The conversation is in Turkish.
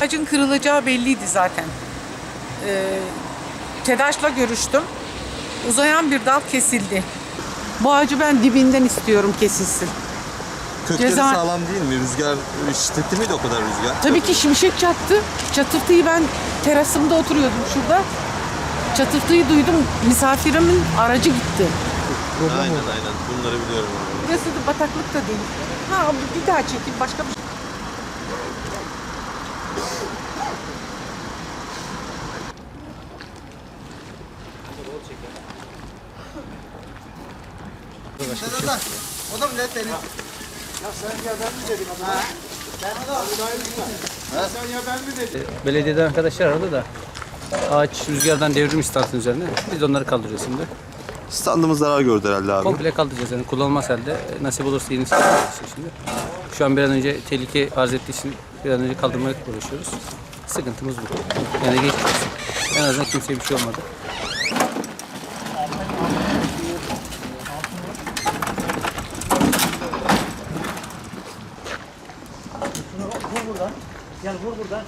Ağacın kırılacağı belliydi zaten. Ee, TEDAŞ'la görüştüm. Uzayan bir dal kesildi. Bu ağacı ben dibinden istiyorum kesilsin. Kökleri Ceza- sağlam değil mi? Rüzgar şiddetli miydi o kadar rüzgar? Tabii ki şimşek çaktı. Çatırtıyı ben terasımda oturuyordum şurada. Çatırtıyı duydum. Misafirimin aracı gitti. Aynen aynen. Bunları biliyorum. Burası da bataklık da değil. Ha bir daha çekeyim başka bir şey. O da mı net benim? Belediyeden arkadaşlar aradı da ağaç rüzgardan devrilmiş standın üzerine. Biz de onları kaldırıyoruz şimdi. Standımız zarar gördü herhalde abi. Komple kaldıracağız yani kullanılmaz halde. Nasip olursa kaldıracağız şimdi. Şu an bir an önce tehlike arz ettiği için bir an önce kaldırmaya uğraşıyoruz. Sıkıntımız bu. Yani geçmiş olsun. En azından kimseye bir şey olmadı. Gel vur buradan.